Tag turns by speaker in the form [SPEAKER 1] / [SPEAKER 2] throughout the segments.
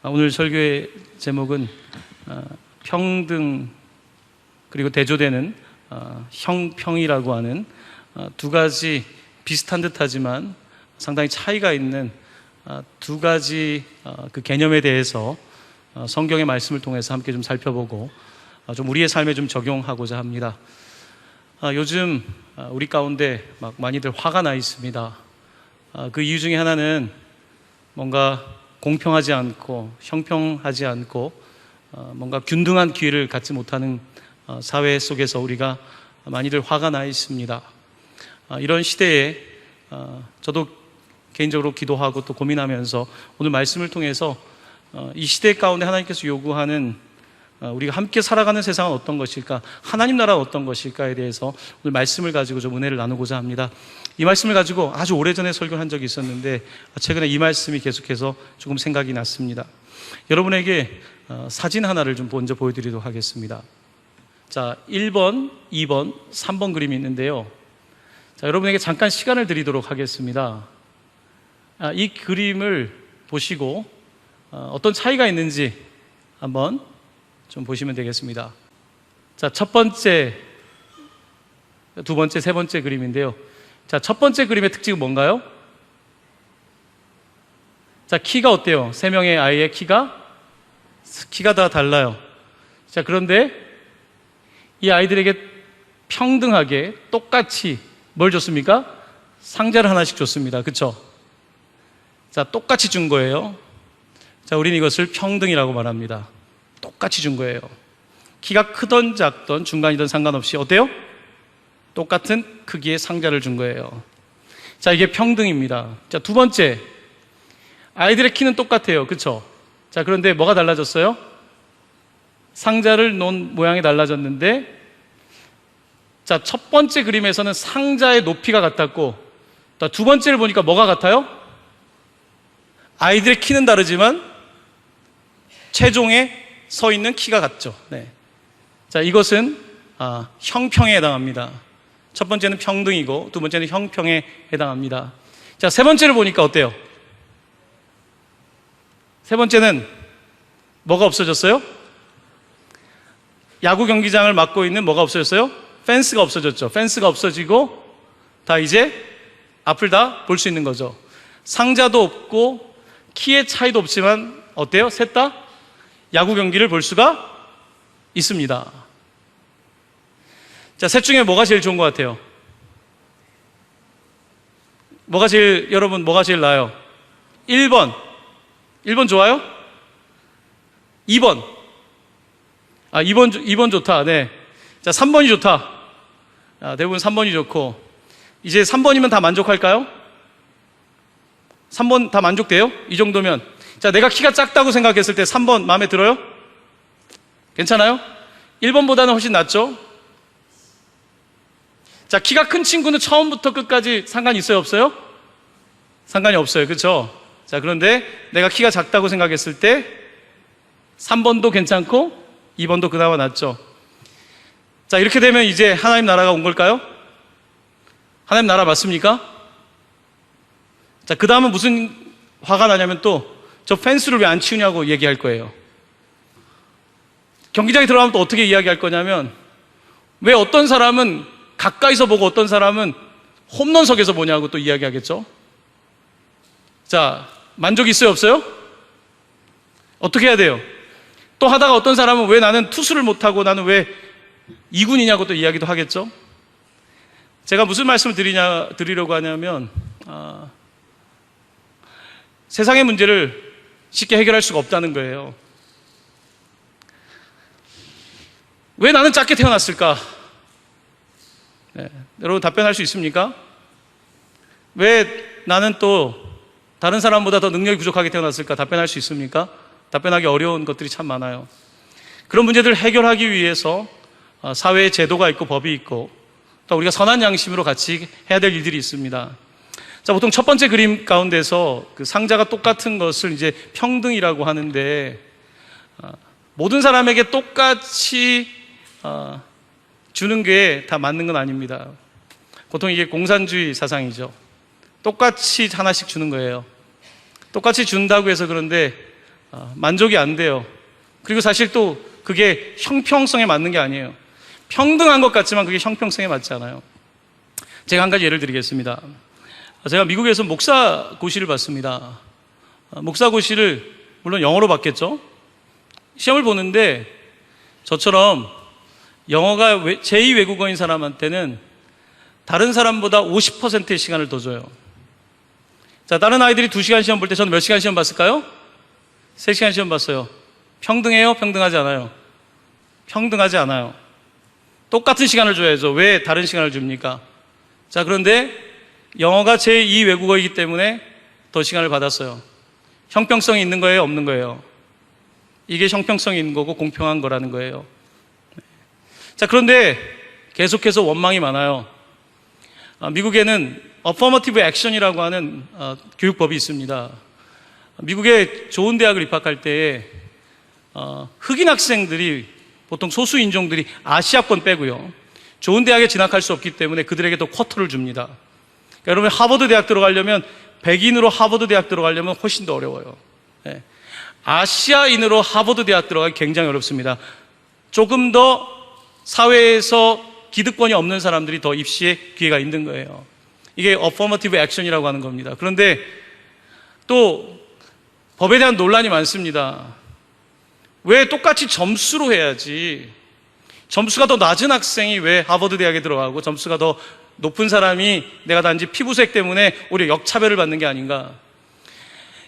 [SPEAKER 1] 아, 오늘 설교의 제목은 어, 평등 그리고 대조되는 어, 형평이라고 하는 어, 두 가지 비슷한 듯하지만 상당히 차이가 있는 어, 두 가지 어, 그 개념에 대해서 어, 성경의 말씀을 통해서 함께 좀 살펴보고 어, 좀 우리의 삶에 좀 적용하고자 합니다. 아, 요즘 아, 우리 가운데 막 많이들 화가 나 있습니다. 아, 그 이유 중에 하나는 뭔가 공평하지 않고 형평하지 않고 어, 뭔가 균등한 기회를 갖지 못하는 어, 사회 속에서 우리가 많이들 화가 나 있습니다. 아, 이런 시대에 어, 저도 개인적으로 기도하고 또 고민하면서 오늘 말씀을 통해서 어, 이 시대 가운데 하나님께서 요구하는 어, 우리가 함께 살아가는 세상은 어떤 것일까? 하나님 나라는 어떤 것일까에 대해서 오늘 말씀을 가지고 좀 은혜를 나누고자 합니다. 이 말씀을 가지고 아주 오래전에 설교를 한 적이 있었는데 최근에 이 말씀이 계속해서 조금 생각이 났습니다. 여러분에게 어, 사진 하나를 좀 먼저 보여드리도록 하겠습니다. 자, 1번, 2번, 3번 그림이 있는데요. 자, 여러분에게 잠깐 시간을 드리도록 하겠습니다. 아, 이 그림을 보시고 어, 어떤 차이가 있는지 한번 좀 보시면 되겠습니다. 자, 첫 번째, 두 번째, 세 번째 그림인데요. 자, 첫 번째 그림의 특징은 뭔가요? 자, 키가 어때요? 세 명의 아이의 키가? 키가 다 달라요. 자, 그런데 이 아이들에게 평등하게 똑같이 뭘 줬습니까? 상자를 하나씩 줬습니다. 그쵸? 자, 똑같이 준 거예요. 자, 우리는 이것을 평등이라고 말합니다. 똑같이 준 거예요. 키가 크던 작던 중간이든 상관없이 어때요? 똑같은 크기의 상자를 준 거예요. 자, 이게 평등입니다. 자, 두 번째. 아이들의 키는 똑같아요. 그쵸? 자, 그런데 뭐가 달라졌어요? 상자를 놓은 모양이 달라졌는데, 자, 첫 번째 그림에서는 상자의 높이가 같았고, 또두 번째를 보니까 뭐가 같아요? 아이들의 키는 다르지만, 최종에 서 있는 키가 같죠. 네. 자, 이것은 아, 형평에 해당합니다. 첫 번째는 평등이고 두 번째는 형평에 해당합니다. 자, 세 번째를 보니까 어때요? 세 번째는 뭐가 없어졌어요? 야구 경기장을 막고 있는 뭐가 없어졌어요? 펜스가 없어졌죠. 펜스가 없어지고 다 이제 앞을 다 볼 수 있는 거죠. 상자도 없고 키의 차이도 없지만 어때요? 셋 다 야구 경기를 볼 수가 있습니다. 자, 셋 중에 뭐가 제일 좋은 것 같아요? 뭐가 제일, 여러분, 뭐가 제일 나아요? 1번. 1번 좋아요? 2번. 아, 2번, 2번 좋다. 네. 자, 3번이 좋다. 아, 대부분 3번이 좋고. 이제 3번이면 다 만족할까요? 3번 다 만족돼요? 이 정도면. 자, 내가 키가 작다고 생각했을 때 3번 마음에 들어요? 괜찮아요? 1번보다는 훨씬 낫죠? 자, 키가 큰 친구는 처음부터 끝까지 상관이 있어요, 없어요? 상관이 없어요. 그렇죠? 자, 그런데 내가 키가 작다고 생각했을 때 3번도 괜찮고 2번도 그나마 낫죠. 자, 이렇게 되면 이제 하나님 나라가 온 걸까요? 하나님 나라 맞습니까? 자, 그 다음은 무슨 화가 나냐면 또 저 펜스를 왜 안 치우냐고 얘기할 거예요. 경기장에 들어가면 또 어떻게 이야기할 거냐면 왜 어떤 사람은 가까이서 보고 어떤 사람은 홈런석에서 보냐고 또 이야기하겠죠. 자, 만족이 있어요, 없어요? 어떻게 해야 돼요? 또 하다가 어떤 사람은 왜 나는 투수를 못하고 나는 왜 이군이냐고 또 이야기도 하겠죠. 제가 무슨 말씀을 드리냐, 드리려고 하냐면, 아, 세상의 문제를 쉽게 해결할 수가 없다는 거예요. 왜 나는 작게 태어났을까? 네, 여러분 답변할 수 있습니까? 왜 나는 또 다른 사람보다 더 능력이 부족하게 태어났을까? 답변할 수 있습니까? 답변하기 어려운 것들이 참 많아요. 그런 문제들을 해결하기 위해서 어, 사회에 제도가 있고 법이 있고 또 우리가 선한 양심으로 같이 해야 될 일들이 있습니다. 자, 보통 첫 번째 그림 가운데서 그 상자가 똑같은 것을 이제 평등이라고 하는데 어, 모든 사람에게 똑같이 어, 주는 게 다 맞는 건 아닙니다. 보통 이게 공산주의 사상이죠. 똑같이 하나씩 주는 거예요. 똑같이 준다고 해서 그런데 아, 만족이 안 돼요. 그리고 사실 또 그게 형평성에 맞는 게 아니에요. 평등한 것 같지만 그게 형평성에 맞지 않아요. 제가 한 가지 예를 드리겠습니다. 제가 미국에서 목사 고시를 봤습니다. 아, 목사 고시를 물론 영어로 봤겠죠. 시험을 보는데 저처럼 영어가 외- 제2 외국어인 사람한테는 다른 사람보다 50%의 시간을 더 줘요. 자, 다른 아이들이 2시간 시험 볼 때 저는 몇 시간 시험 봤을까요? 3시간 시험 봤어요. 평등해요? 평등하지 않아요? 평등하지 않아요. 똑같은 시간을 줘야죠. 왜 다른 시간을 줍니까? 자, 그런데 영어가 제2 외국어이기 때문에 더 시간을 받았어요. 형평성이 있는 거예요? 없는 거예요? 이게 형평성이 있는 거고 공평한 거라는 거예요. 자, 그런데 계속해서 원망이 많아요. 아, 미국에는 affirmative action이라고 하는 어, 교육법이 있습니다. 미국의 좋은 대학을 입학할 때 어, 흑인 학생들이 보통 소수 인종들이 아시아권 빼고요. 좋은 대학에 진학할 수 없기 때문에 그들에게 더 쿼터를 줍니다. 그러니까 여러분 하버드 대학 들어가려면 백인으로 하버드 대학 들어가려면 훨씬 더 어려워요. 예. 아시아인으로 하버드 대학 들어가기 굉장히 어렵습니다. 조금 더 사회에서 기득권이 없는 사람들이 더 입시에 기회가 있는 거예요. 이게 affirmative action이라고 하는 겁니다. 그런데 또 법에 대한 논란이 많습니다. 왜 똑같이 점수로 해야지? 점수가 더 낮은 학생이 왜 하버드 대학에 들어가고 점수가 더 높은 사람이 내가 단지 피부색 때문에 오히려 역차별을 받는 게 아닌가?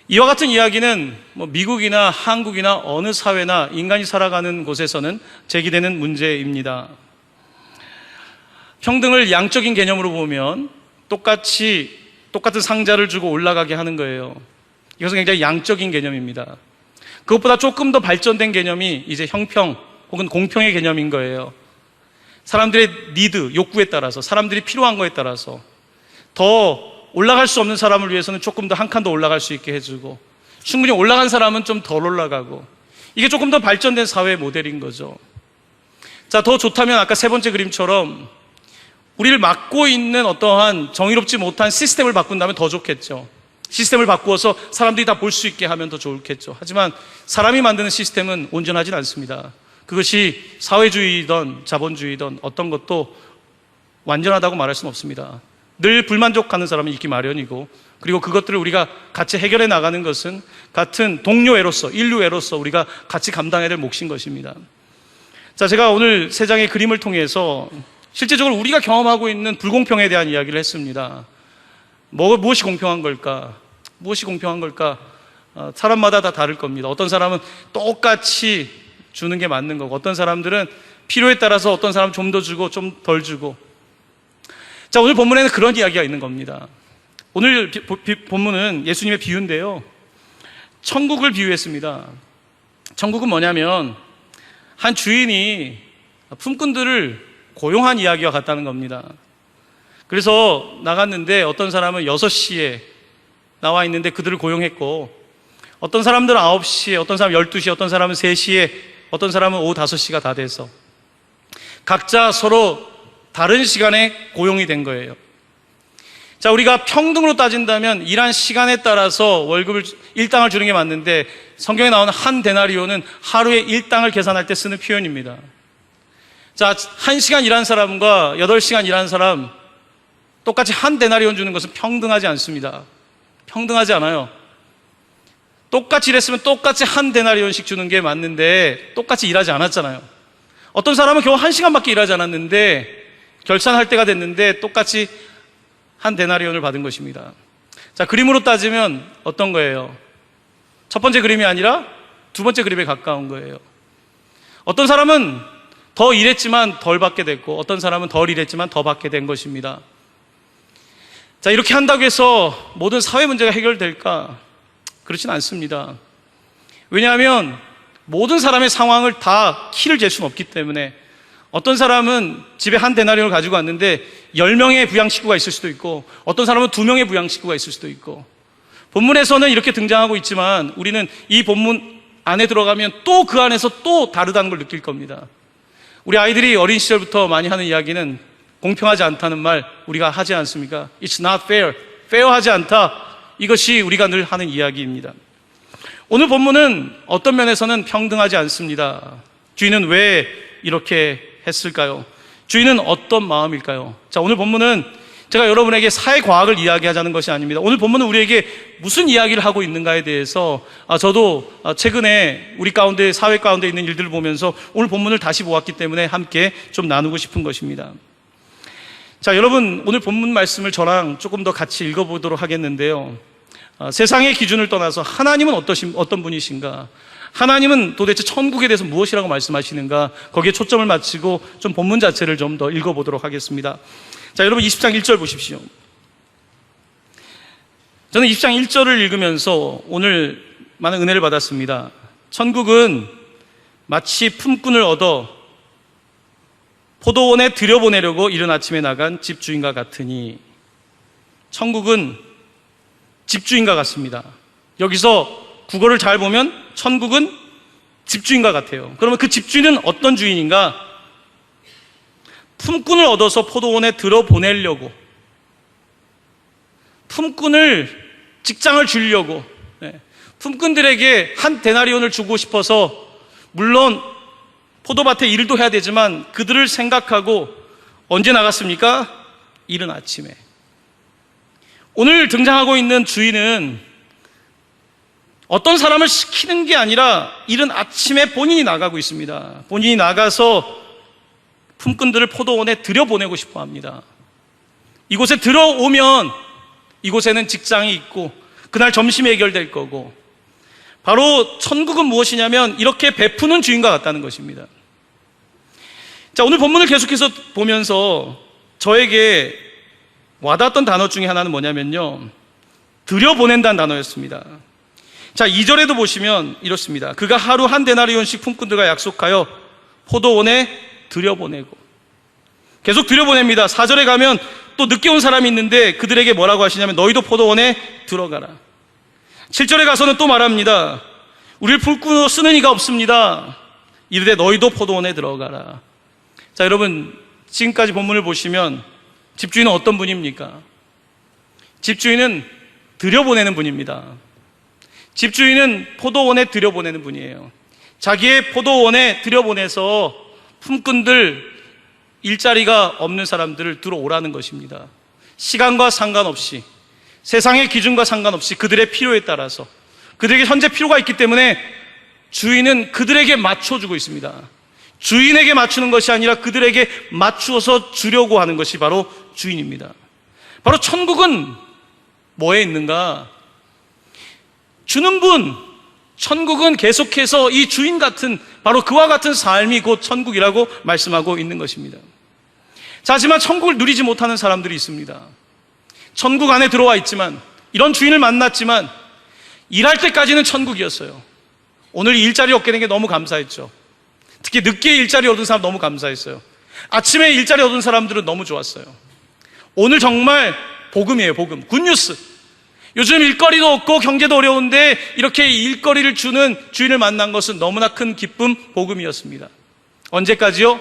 [SPEAKER 1] 이와 같은 이야기는 뭐 미국이나 한국이나 어느 사회나 인간이 살아가는 곳에서는 제기되는 문제입니다. 평등을 양적인 개념으로 보면 똑같이 똑같은 상자를 주고 올라가게 하는 거예요. 이것은 굉장히 양적인 개념입니다. 그것보다 조금 더 발전된 개념이 이제 형평 혹은 공평의 개념인 거예요. 사람들의 니드, 욕구에 따라서, 사람들이 필요한 거에 따라서 더 올라갈 수 없는 사람을 위해서는 조금 더 한 칸 더 올라갈 수 있게 해주고, 충분히 올라간 사람은 좀 덜 올라가고, 이게 조금 더 발전된 사회 모델인 거죠. 자, 더 좋다면 아까 세 번째 그림처럼 우리를 막고 있는 어떠한 정의롭지 못한 시스템을 바꾼다면 더 좋겠죠. 시스템을 바꾸어서 사람들이 다 볼 수 있게 하면 더 좋겠죠. 하지만 사람이 만드는 시스템은 온전하진 않습니다. 그것이 사회주의든 자본주의든 어떤 것도 완전하다고 말할 수는 없습니다. 늘 불만족하는 사람은 있기 마련이고 그리고 그것들을 우리가 같이 해결해 나가는 것은 같은 동료애로서 인류애로서 우리가 같이 감당해야 될 몫인 것입니다. 자, 제가 오늘 세 장의 그림을 통해서 실제적으로 우리가 경험하고 있는 불공평에 대한 이야기를 했습니다. 뭐, 무엇이 공평한 걸까? 무엇이 공평한 걸까? 어, 사람마다 다 다를 겁니다. 어떤 사람은 똑같이 주는 게 맞는 거고, 어떤 사람들은 필요에 따라서 어떤 사람은 좀더 주고 좀 덜 주고. 자, 오늘 본문에는 그런 이야기가 있는 겁니다. 오늘 비- 비- 본문은 예수님의 비유인데요. 천국을 비유했습니다. 천국은 뭐냐면, 한 주인이 품꾼들을 고용한 이야기와 같다는 겁니다. 그래서 나갔는데 어떤 사람은 6시에 나와 있는데 그들을 고용했고 어떤 사람들은 9시에, 어떤 사람은 12시에, 어떤 사람은 3시에, 어떤 사람은 오후 5시가 다 돼서 각자 서로 다른 시간에 고용이 된 거예요. 자, 우리가 평등으로 따진다면 일한 시간에 따라서 월급을, 일당을 주는 게 맞는데 성경에 나오는 한 데나리오는 하루에 일당을 계산할 때 쓰는 표현입니다. 자, 한 시간 일한 사람과 여덟 시간 일한 사람 똑같이 한 데나리온 주는 것은 평등하지 않습니다. 평등하지 않아요. 똑같이 일했으면 똑같이 한 데나리온씩 주는 게 맞는데 똑같이 일하지 않았잖아요. 어떤 사람은 겨우 한 시간밖에 일하지 않았는데 결산할 때가 됐는데 똑같이 한 데나리온을 받은 것입니다. 자, 그림으로 따지면 어떤 거예요? 첫 번째 그림이 아니라 두 번째 그림에 가까운 거예요. 어떤 사람은 더 일했지만 덜 받게 됐고 어떤 사람은 덜 일했지만 더 받게 된 것입니다. 자, 이렇게 한다고 해서 모든 사회 문제가 해결될까? 그렇진 않습니다. 왜냐하면 모든 사람의 상황을 다 키를 잴 수는 없기 때문에 어떤 사람은 집에 한 데나리온을 가지고 왔는데 10명의 부양식구가 있을 수도 있고 어떤 사람은 2명의 부양식구가 있을 수도 있고 본문에서는 이렇게 등장하고 있지만 우리는 이 본문 안에 들어가면 또 그 안에서 또 다르다는 걸 느낄 겁니다. 우리 아이들이 어린 시절부터 많이 하는 이야기는 공평하지 않다는 말 우리가 하지 않습니까? It's not fair. 페어하지 않다. 이것이 우리가 늘 하는 이야기입니다. 오늘 본문은 어떤 면에서는 평등하지 않습니다. 주인은 왜 이렇게 했을까요? 주인은 어떤 마음일까요? 자, 오늘 본문은 제가 여러분에게 사회과학을 이야기하자는 것이 아닙니다. 오늘 본문은 우리에게 무슨 이야기를 하고 있는가에 대해서 아, 저도 아, 최근에 우리 가운데, 사회 가운데 있는 일들을 보면서 오늘 본문을 다시 보았기 때문에 함께 좀 나누고 싶은 것입니다. 자, 여러분, 오늘 본문 말씀을 저랑 조금 더 같이 읽어보도록 하겠는데요. 아, 세상의 기준을 떠나서 하나님은 어떠신, 어떤 분이신가? 하나님은 도대체 천국에 대해서 무엇이라고 말씀하시는가? 거기에 초점을 맞추고 좀 본문 자체를 좀 더 읽어보도록 하겠습니다. 자, 여러분 20장 1절 보십시오. 저는 20장 1절을 읽으면서 오늘 많은 은혜를 받았습니다. 천국은 마치 품꾼을 얻어 포도원에 들여보내려고 이른 아침에 나간 집주인과 같으니 천국은 집주인과 같습니다. 여기서 국어를 잘 보면 천국은 집주인과 같아요. 그러면 그 집주인은 어떤 주인인가? 품꾼을 얻어서 포도원에 들어보내려고 품꾼을 직장을 주려고 네. 품꾼들에게 한 데나리온을 주고 싶어서 물론 포도밭에 일도 해야 되지만 그들을 생각하고 언제 나갔습니까? 이른 아침에 오늘 등장하고 있는 주인은 어떤 사람을 시키는 게 아니라 이른 아침에 본인이 나가고 있습니다. 본인이 나가서 품꾼들을 포도원에 들여보내고 싶어 합니다. 이곳에 들어오면 이곳에는 직장이 있고 그날 점심이 해결될 거고 바로 천국은 무엇이냐면 이렇게 베푸는 주인과 같다는 것입니다. 자, 오늘 본문을 계속해서 보면서 저에게 와닿았던 단어 중에 하나는 뭐냐면요. 들여보낸다는 단어였습니다. 자, 2절에도 보시면 이렇습니다. 그가 하루 한 데나리온씩 품꾼들과 약속하여 포도원에 들여보내고 계속 들여보냅니다. 4절에 가면 또 늦게 온 사람이 있는데 그들에게 뭐라고 하시냐면 너희도 포도원에 들어가라. 7절에 가서는 또 말합니다. 우리를 품꾼으로 쓰는 이가 없습니다. 이르되 너희도 포도원에 들어가라. 자, 여러분 지금까지 본문을 보시면 집주인은 어떤 분입니까? 집주인은 들여보내는 분입니다. 집주인은 포도원에 들여보내는 분이에요. 자기의 포도원에 들여보내서 품꾼들 일자리가 없는 사람들을 들어오라는 것입니다. 시간과 상관없이 세상의 기준과 상관없이 그들의 필요에 따라서 그들에게 현재 필요가 있기 때문에 주인은 그들에게 맞춰주고 있습니다. 주인에게 맞추는 것이 아니라 그들에게 맞추어서 주려고 하는 것이 바로 주인입니다. 바로 천국은 뭐에 있는가? 주는 분, 천국은 계속해서 이 주인 같은 바로 그와 같은 삶이 곧 천국이라고 말씀하고 있는 것입니다. 자, 하지만 천국을 누리지 못하는 사람들이 있습니다. 천국 안에 들어와 있지만 이런 주인을 만났지만 일할 때까지는 천국이었어요. 오늘 일자리 얻게 된 게 너무 감사했죠. 특히 늦게 일자리 얻은 사람 너무 감사했어요. 아침에 일자리 얻은 사람들은 너무 좋았어요. 오늘 정말 복음이에요, 복음. 굿뉴스. 요즘 일거리도 없고 경제도 어려운데 이렇게 일거리를 주는 주인을 만난 것은 너무나 큰 기쁨, 복음이었습니다. 언제까지요?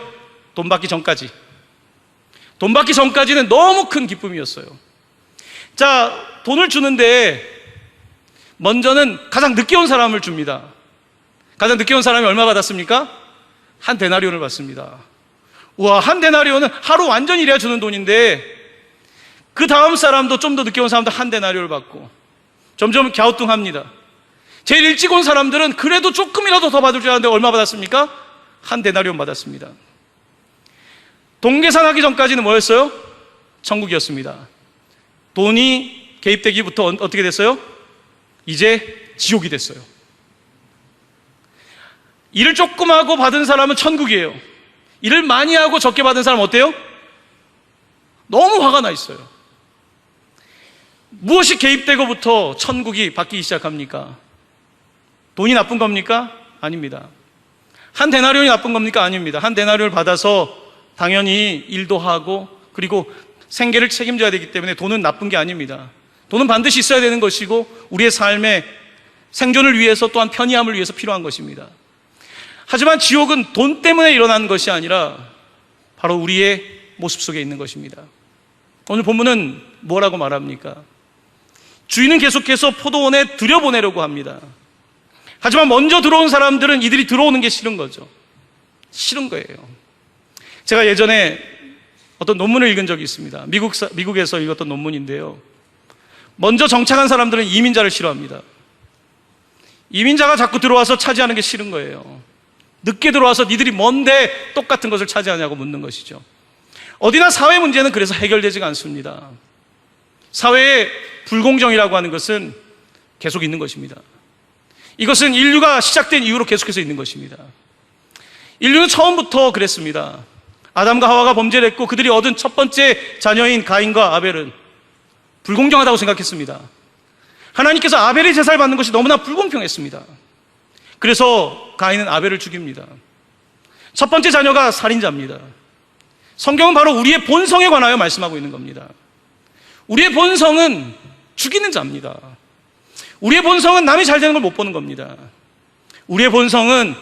[SPEAKER 1] 돈 받기 전까지. 돈 받기 전까지는 너무 큰 기쁨이었어요. 자, 돈을 주는데 먼저는 가장 늦게 온 사람을 줍니다. 가장 늦게 온 사람이 얼마 받았습니까? 한 데나리온을 받습니다. 우와, 한 데나리온은 하루 완전 일해야 주는 돈인데 그 다음 사람도 좀 더 늦게 온 사람도 한 데나리온을 받고 점점 갸우뚱합니다. 제일 일찍 온 사람들은 그래도 조금이라도 더 받을 줄 알았는데 얼마 받았습니까? 한 데나리온 받았습니다. 동계산하기 전까지는 뭐였어요? 천국이었습니다. 돈이 개입되기부터 어- 어떻게 됐어요? 이제 지옥이 됐어요. 일을 조금 하고 받은 사람은 천국이에요. 일을 많이 하고 적게 받은 사람 어때요? 너무 화가 나 있어요. 무엇이 개입되고부터 천국이 바뀌기 시작합니까? 돈이 나쁜 겁니까? 아닙니다. 한 데나리온이 나쁜 겁니까? 아닙니다. 한 데나리온을 받아서 당연히 일도 하고 그리고 생계를 책임져야 되기 때문에 돈은 나쁜 게 아닙니다. 돈은 반드시 있어야 되는 것이고 우리의 삶의 생존을 위해서 또한 편의함을 위해서 필요한 것입니다. 하지만 지옥은 돈 때문에 일어난 것이 아니라 바로 우리의 모습 속에 있는 것입니다. 오늘 본문은 뭐라고 말합니까? 주인은 계속해서 포도원에 들여보내려고 합니다. 하지만 먼저 들어온 사람들은 이들이 들어오는 게 싫은 거죠. 싫은 거예요. 제가 예전에 어떤 논문을 읽은 적이 있습니다. 미국, 미국에서 읽었던 논문인데요. 먼저 정착한 사람들은 이민자를 싫어합니다. 이민자가 자꾸 들어와서 차지하는 게 싫은 거예요. 늦게 들어와서 니들이 뭔데 똑같은 것을 차지하냐고 묻는 것이죠. 어디나 사회 문제는 그래서 해결되지가 않습니다. 사회의 불공정이라고 하는 것은 계속 있는 것입니다. 이것은 인류가 시작된 이후로 계속해서 있는 것입니다. 인류는 처음부터 그랬습니다. 아담과 하와가 범죄를 했고 그들이 얻은 첫 번째 자녀인 가인과 아벨은 불공정하다고 생각했습니다. 하나님께서 아벨의 제사를 받는 것이 너무나 불공평했습니다. 그래서 가인은 아벨을 죽입니다. 첫 번째 자녀가 살인자입니다. 성경은 바로 우리의 본성에 관하여 말씀하고 있는 겁니다. 우리의 본성은 죽이는 자입니다. 우리의 본성은 남이 잘 되는 걸 못 보는 겁니다. 우리의 본성은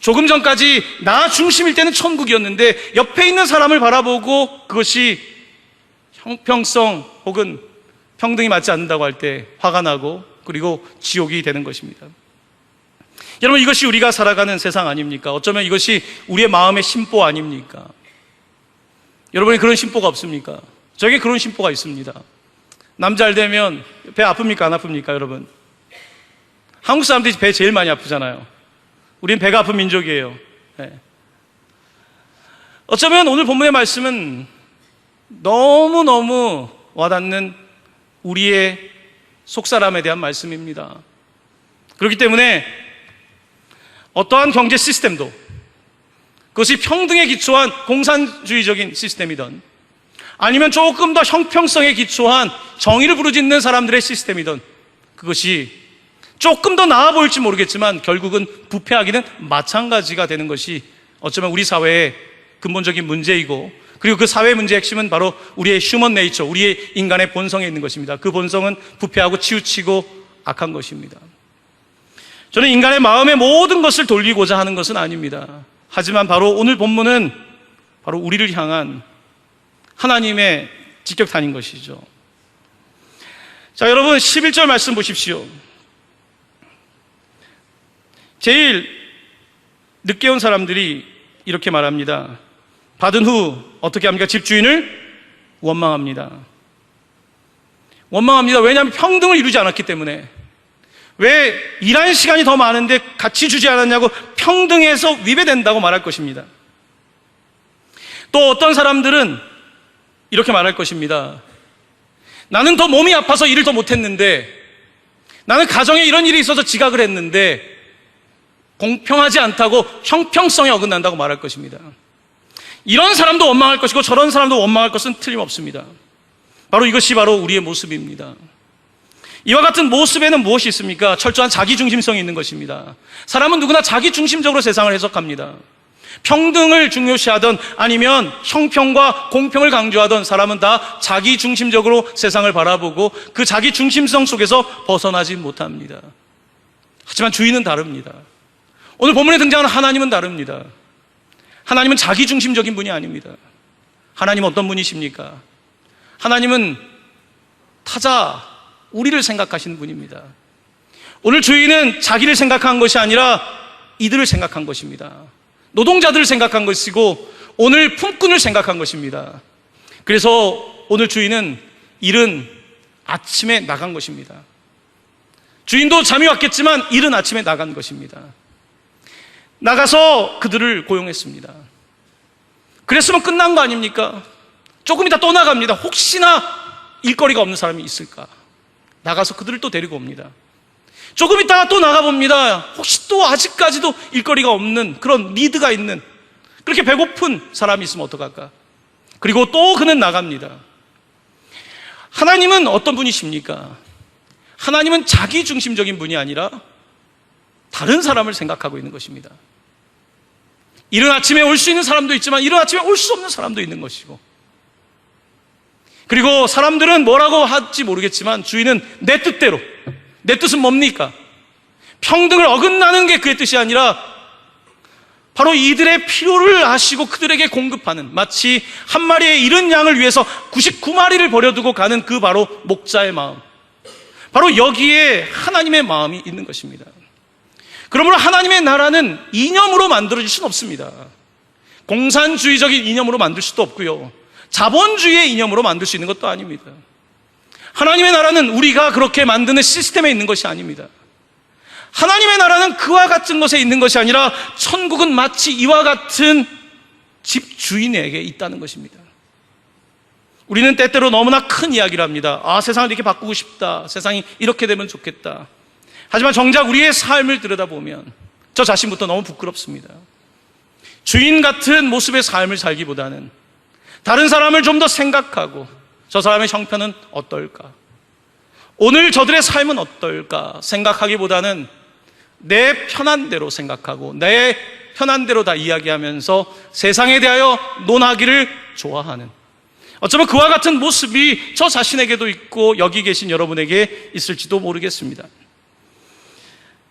[SPEAKER 1] 조금 전까지 나 중심일 때는 천국이었는데 옆에 있는 사람을 바라보고 그것이 형평성 혹은 평등이 맞지 않는다고 할 때 화가 나고 그리고 지옥이 되는 것입니다. 여러분 이것이 우리가 살아가는 세상 아닙니까? 어쩌면 이것이 우리의 마음의 심보 아닙니까? 여러분이 그런 심보가 없습니까? 저에게 그런 심보가 있습니다. 남잘 되면 배 아픕니까? 안 아픕니까? 여러분? 한국 사람들이 배 제일 많이 아프잖아요. 우린 배가 아픈 민족이에요. 네. 어쩌면 오늘 본문의 말씀은 너무너무 와닿는 우리의 속사람에 대한 말씀입니다. 그렇기 때문에 어떠한 경제 시스템도 그것이 평등에 기초한 공산주의적인 시스템이든 아니면 조금 더 형평성에 기초한 정의를 부르짖는 사람들의 시스템이든 그것이 조금 더 나아 보일지 모르겠지만 결국은 부패하기는 마찬가지가 되는 것이 어쩌면 우리 사회의 근본적인 문제이고 그리고 그 사회 문제의 핵심은 바로 우리의 휴먼 네이처, 우리의 인간의 본성에 있는 것입니다. 그 본성은 부패하고 치우치고 악한 것입니다. 저는 인간의 마음의 모든 것을 돌리고자 하는 것은 아닙니다. 하지만 바로 오늘 본문은 바로 우리를 향한 하나님의 직격탄인 것이죠. 자, 여러분 11절 말씀 보십시오. 제일 늦게 온 사람들이 이렇게 말합니다. 받은 후 어떻게 합니까? 집주인을 원망합니다. 원망합니다. 왜냐하면 평등을 이루지 않았기 때문에. 왜 일하는 시간이 더 많은데 같이 주지 않았냐고 평등에서 위배된다고 말할 것입니다. 또 어떤 사람들은 이렇게 말할 것입니다. 나는 더 몸이 아파서 일을 더 못했는데 나는 가정에 이런 일이 있어서 지각을 했는데 공평하지 않다고 형평성에 어긋난다고 말할 것입니다. 이런 사람도 원망할 것이고 저런 사람도 원망할 것은 틀림없습니다. 바로 이것이 바로 우리의 모습입니다. 이와 같은 모습에는 무엇이 있습니까? 철저한 자기중심성이 있는 것입니다. 사람은 누구나 자기중심적으로 세상을 해석합니다. 평등을 중요시하던 아니면 형평과 공평을 강조하던 사람은 다 자기 중심적으로 세상을 바라보고 그 자기 중심성 속에서 벗어나지 못합니다. 하지만 주인은 다릅니다. 오늘 본문에 등장하는 하나님은 다릅니다. 하나님은 자기 중심적인 분이 아닙니다. 하나님 어떤 분이십니까? 하나님은 타자, 우리를 생각하시는 분입니다. 오늘 주인은 자기를 생각한 것이 아니라 이들을 생각한 것입니다. 노동자들을 생각한 것이고 오늘 품꾼을 생각한 것입니다. 그래서 오늘 주인은 일은 아침에 나간 것입니다. 주인도 잠이 왔겠지만 일은 아침에 나간 것입니다. 나가서 그들을 고용했습니다. 그랬으면 끝난 거 아닙니까? 조금 이따 또 나갑니다. 혹시나 일거리가 없는 사람이 있을까? 나가서 그들을 또 데리고 옵니다. 조금 있다가 또 나가봅니다. 혹시 또 아직까지도 일거리가 없는 그런 니드가 있는 그렇게 배고픈 사람이 있으면 어떡할까? 그리고 또 그는 나갑니다. 하나님은 어떤 분이십니까? 하나님은 자기 중심적인 분이 아니라 다른 사람을 생각하고 있는 것입니다. 이른 아침에 올 수 있는 사람도 있지만 이른 아침에 올 수 없는 사람도 있는 것이고 그리고 사람들은 뭐라고 할지 모르겠지만 주인은 내 뜻대로 내 뜻은 뭡니까? 평등을 어긋나는 게 그의 뜻이 아니라 바로 이들의 필요를 아시고 그들에게 공급하는 마치 한 마리의 잃은 양을 위해서 99마리를 버려두고 가는 그 바로 목자의 마음 바로 여기에 하나님의 마음이 있는 것입니다 그러므로 하나님의 나라는 이념으로 만들어질 수는 없습니다. 공산주의적인 이념으로 만들 수도 없고요. 자본주의의 이념으로 만들 수 있는 것도 아닙니다. 하나님의 나라는 우리가 그렇게 만드는 시스템에 있는 것이 아닙니다. 하나님의 나라는 그와 같은 것에 있는 것이 아니라 천국은 마치 이와 같은 집 주인에게 있다는 것입니다. 우리는 때때로 너무나 큰 이야기를 합니다. 아, 세상을 이렇게 바꾸고 싶다. 세상이 이렇게 되면 좋겠다. 하지만 정작 우리의 삶을 들여다보면 저 자신부터 너무 부끄럽습니다. 주인 같은 모습의 삶을 살기보다는 다른 사람을 좀 더 생각하고 저 사람의 형편은 어떨까? 오늘 저들의 삶은 어떨까? 생각하기보다는 내 편한 대로 생각하고 내 편한 대로 다 이야기하면서 세상에 대하여 논하기를 좋아하는 어쩌면 그와 같은 모습이 저 자신에게도 있고 여기 계신 여러분에게 있을지도 모르겠습니다.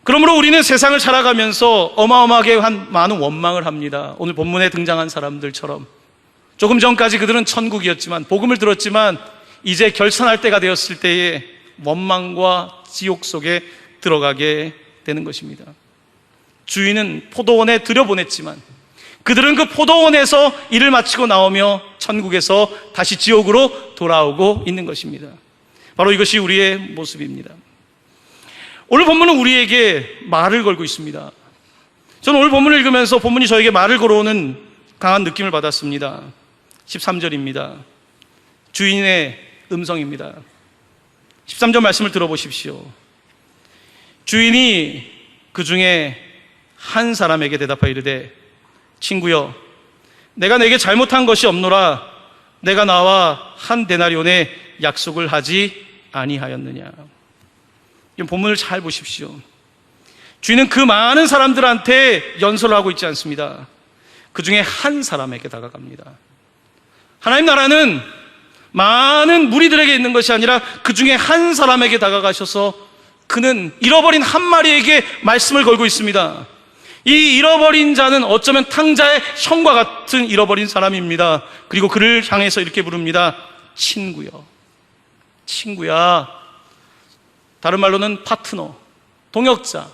[SPEAKER 1] 그러므로 우리는 세상을 살아가면서 어마어마하게 한 많은 원망을 합니다. 오늘 본문에 등장한 사람들처럼 조금 전까지 그들은 천국이었지만 복음을 들었지만 이제 결산할 때가 되었을 때에 원망과 지옥 속에 들어가게 되는 것입니다. 주인은 포도원에 들여보냈지만 그들은 그 포도원에서 일을 마치고 나오며 천국에서 다시 지옥으로 돌아오고 있는 것입니다. 바로 이것이 우리의 모습입니다. 오늘 본문은 우리에게 말을 걸고 있습니다. 저는 오늘 본문을 읽으면서 본문이 저에게 말을 걸어오는 강한 느낌을 받았습니다. 13절입니다. 주인의 음성입니다. 13절 말씀을 들어보십시오. 주인이 그 중에 한 사람에게 대답하여 이르되 친구여 내가 내게 잘못한 것이 없노라 내가 나와 한 데나리온의 약속을 하지 아니하였느냐. 이 본문을 잘 보십시오. 주인은 그 많은 사람들한테 연설을 하고 있지 않습니다. 그 중에 한 사람에게 다가갑니다. 하나님 나라는 많은 무리들에게 있는 것이 아니라 그 중에 한 사람에게 다가가셔서 그는 잃어버린 한 마리에게 말씀을 걸고 있습니다. 이 잃어버린 자는 어쩌면 탕자의 형과 같은 잃어버린 사람입니다. 그리고 그를 향해서 이렇게 부릅니다. 친구여. 친구야. 다른 말로는 파트너, 동역자.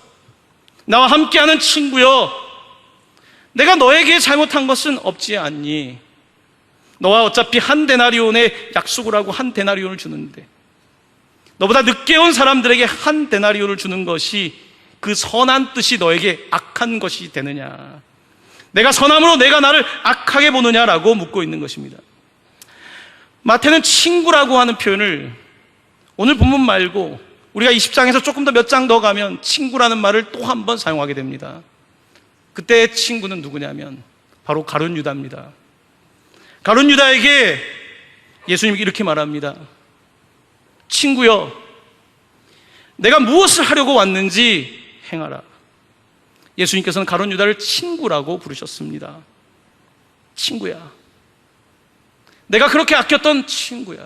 [SPEAKER 1] 나와 함께하는 친구여. 내가 너에게 잘못한 것은 없지 않니? 너와 어차피 한 데나리온의 약속을 하고 한 데나리온을 주는데 너보다 늦게 온 사람들에게 한 데나리온을 주는 것이 그 선한 뜻이 너에게 악한 것이 되느냐? 내가 선함으로 내가 나를 악하게 보느냐라고 묻고 있는 것입니다. 마태는 친구라고 하는 표현을 오늘 본문 말고 우리가 20장에서 조금 더 몇 장 더 가면 친구라는 말을 또 한 번 사용하게 됩니다. 그때의 친구는 누구냐면 바로 가룟 유다입니다. 가룟 유다에게 예수님이 이렇게 말합니다. 친구여, 내가 무엇을 하려고 왔는지 행하라. 예수님께서는 가룟 유다를 친구라고 부르셨습니다. 친구야. 내가 그렇게 아꼈던 친구야.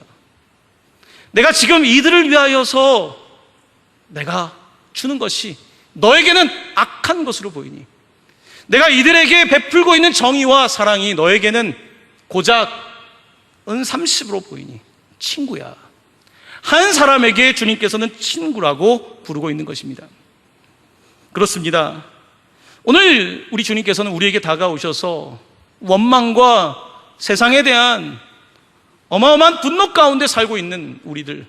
[SPEAKER 1] 내가 지금 이들을 위하여서 내가 주는 것이 너에게는 악한 것으로 보이니 내가 이들에게 베풀고 있는 정의와 사랑이 너에게는 고작 은 30으로 보이니 친구야. 한 사람에게 주님께서는 친구라고 부르고 있는 것입니다. 그렇습니다. 오늘 우리 주님께서는 우리에게 다가오셔서 원망과 세상에 대한 어마어마한 분노 가운데 살고 있는 우리들.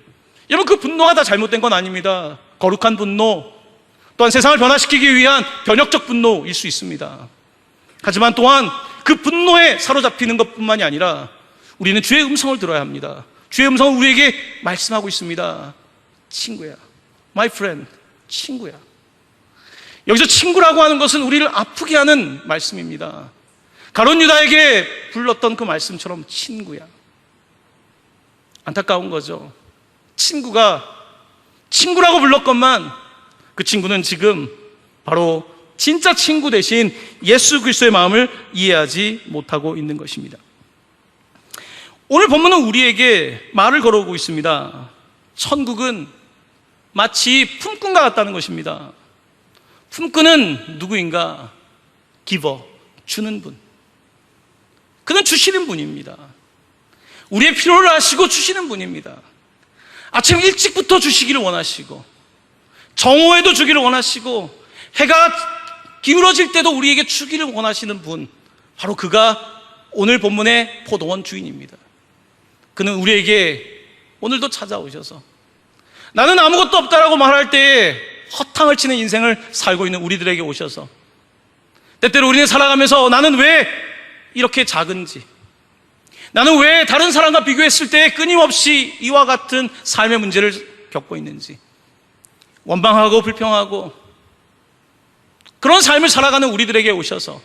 [SPEAKER 1] 여러분, 그 분노가 다 잘못된 건 아닙니다. 거룩한 분노, 또한 세상을 변화시키기 위한 변혁적 분노일 수 있습니다. 하지만 또한 그 분노에 사로잡히는 것 뿐만이 아니라 우리는 주의 음성을 들어야 합니다. 주의 음성은 우리에게 말씀하고 있습니다. 친구야. My friend. 친구야. 여기서 친구라고 하는 것은 우리를 아프게 하는 말씀입니다. 가론 유다에게 불렀던 그 말씀처럼 친구야. 안타까운 거죠. 친구가 친구라고 불렀건만 그 친구는 지금 바로 진짜 친구 대신 예수 그리스도의 마음을 이해하지 못하고 있는 것입니다. 오늘 본문은 우리에게 말을 걸어오고 있습니다. 천국은 마치 품꾼과 같다는 것입니다. 품꾼은 누구인가? 기버, 주는 분. 그는 주시는 분입니다. 우리의 필요를 아시고 주시는 분입니다. 아침 일찍부터 주시기를 원하시고, 정오에도 주기를 원하시고, 해가 기울어질 때도 우리에게 주기를 원하시는 분, 바로 그가 오늘 본문의 포도원 주인입니다. 그는 우리에게 오늘도 찾아오셔서 나는 아무것도 없다라고 말할 때에 허탕을 치는 인생을 살고 있는 우리들에게 오셔서 때때로 우리는 살아가면서 나는 왜 이렇게 작은지 나는 왜 다른 사람과 비교했을 때 끊임없이 이와 같은 삶의 문제를 겪고 있는지 원망하고 불평하고 그런 삶을 살아가는 우리들에게 오셔서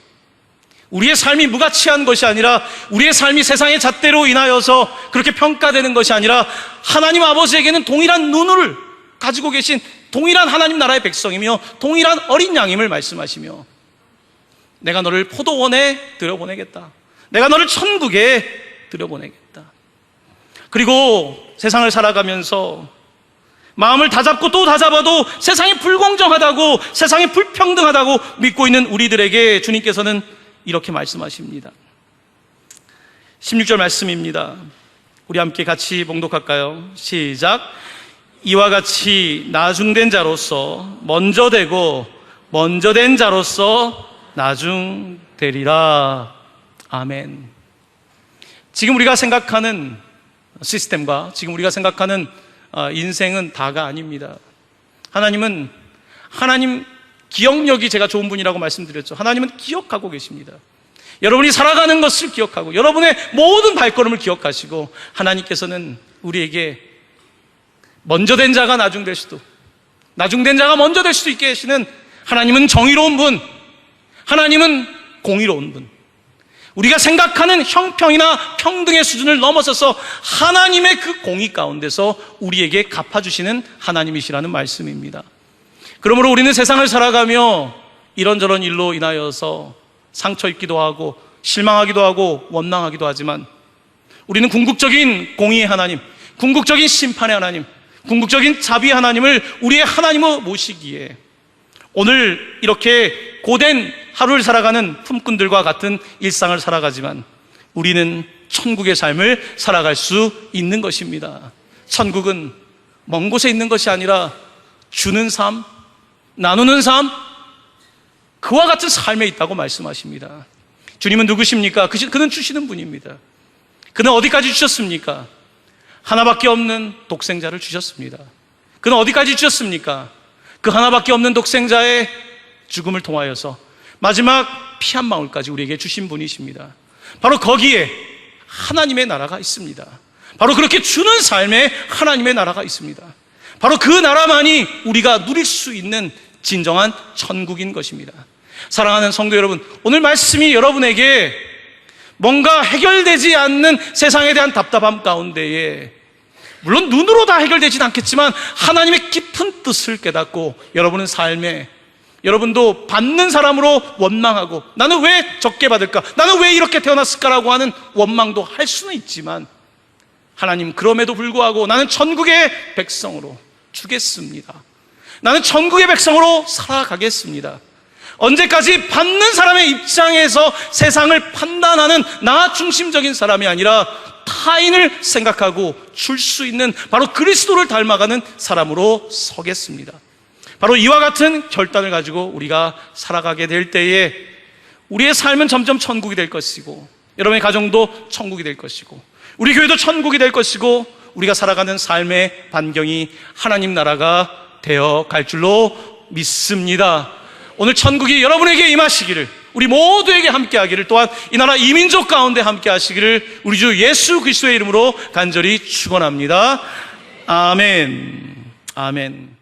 [SPEAKER 1] 우리의 삶이 무가치한 것이 아니라 우리의 삶이 세상의 잣대로 인하여서 그렇게 평가되는 것이 아니라 하나님 아버지에게는 동일한 눈을 가지고 계신 동일한 하나님 나라의 백성이며 동일한 어린 양임을 말씀하시며 내가 너를 포도원에 들여보내겠다. 내가 너를 천국에 들여보내겠다. 그리고 세상을 살아가면서 마음을 다잡고 또 다잡아도 세상이 불공정하다고 세상이 불평등하다고 믿고 있는 우리들에게 주님께서는 이렇게 말씀하십니다. 16절 말씀입니다. 우리 함께 같이 봉독할까요? 시작. 이와 같이 나중된 자로서 먼저 되고 먼저 된 자로서 나중되리라. 아멘. 지금 우리가 생각하는 시스템과 지금 우리가 생각하는 어, 인생은 다가 아닙니다. 하나님은 하나님 기억력이 제가 좋은 분이라고 말씀드렸죠. 하나님은 기억하고 계십니다. 여러분이 살아가는 것을 기억하고 여러분의 모든 발걸음을 기억하시고 하나님께서는 우리에게 먼저 된 자가 나중 될 수도 나중된 자가 먼저 될 수도 있게 하시는 하나님은 정의로운 분 하나님은 공의로운 분 우리가 생각하는 형평이나 평등의 수준을 넘어서서 하나님의 그 공의 가운데서 우리에게 갚아주시는 하나님이시라는 말씀입니다. 그러므로 우리는 세상을 살아가며 이런저런 일로 인하여서 상처 입기도 하고 실망하기도 하고 원망하기도 하지만 우리는 궁극적인 공의의 하나님, 궁극적인 심판의 하나님, 궁극적인 자비의 하나님을 우리의 하나님으로 모시기에 오늘 이렇게 고된 하루를 살아가는 품꾼들과 같은 일상을 살아가지만 우리는 천국의 삶을 살아갈 수 있는 것입니다. 천국은 먼 곳에 있는 것이 아니라 주는 삶, 나누는 삶, 그와 같은 삶에 있다고 말씀하십니다. 주님은 누구십니까? 그- 그는 주시는 분입니다. 그는 어디까지 주셨습니까? 하나밖에 없는 독생자를 주셨습니다. 그는 어디까지 주셨습니까? 그 하나밖에 없는 독생자의 죽음을 통하여서 마지막 피 한 방울까지 우리에게 주신 분이십니다. 바로 거기에 하나님의 나라가 있습니다. 바로 그렇게 주는 삶에 하나님의 나라가 있습니다. 바로 그 나라만이 우리가 누릴 수 있는 진정한 천국인 것입니다. 사랑하는 성도 여러분, 오늘 말씀이 여러분에게 뭔가 해결되지 않는 세상에 대한 답답함 가운데에 물론 눈으로 다 해결되진 않겠지만 하나님의 깊은 뜻을 깨닫고 여러분은 삶에 여러분도 받는 사람으로 원망하고 나는 왜 적게 받을까? 나는 왜 이렇게 태어났을까라고 하는 원망도 할 수는 있지만 하나님 그럼에도 불구하고 나는 천국의 백성으로 주겠습니다. 나는 천국의 백성으로 살아가겠습니다. 언제까지 받는 사람의 입장에서 세상을 판단하는 나 중심적인 사람이 아니라 타인을 생각하고 줄 수 있는 바로 그리스도를 닮아가는 사람으로 서겠습니다. 바로 이와 같은 결단을 가지고 우리가 살아가게 될 때에 우리의 삶은 점점 천국이 될 것이고 여러분의 가정도 천국이 될 것이고 우리 교회도 천국이 될 것이고 우리가 살아가는 삶의 반경이 하나님 나라가 되어 갈 줄로 믿습니다. 오늘 천국이 여러분에게 임하시기를 우리 모두에게 함께 하기를 또한 이 나라 이민족 가운데 함께 하시기를 우리 주 예수 그리스도의 이름으로 간절히 축원합니다. 아멘. 아멘.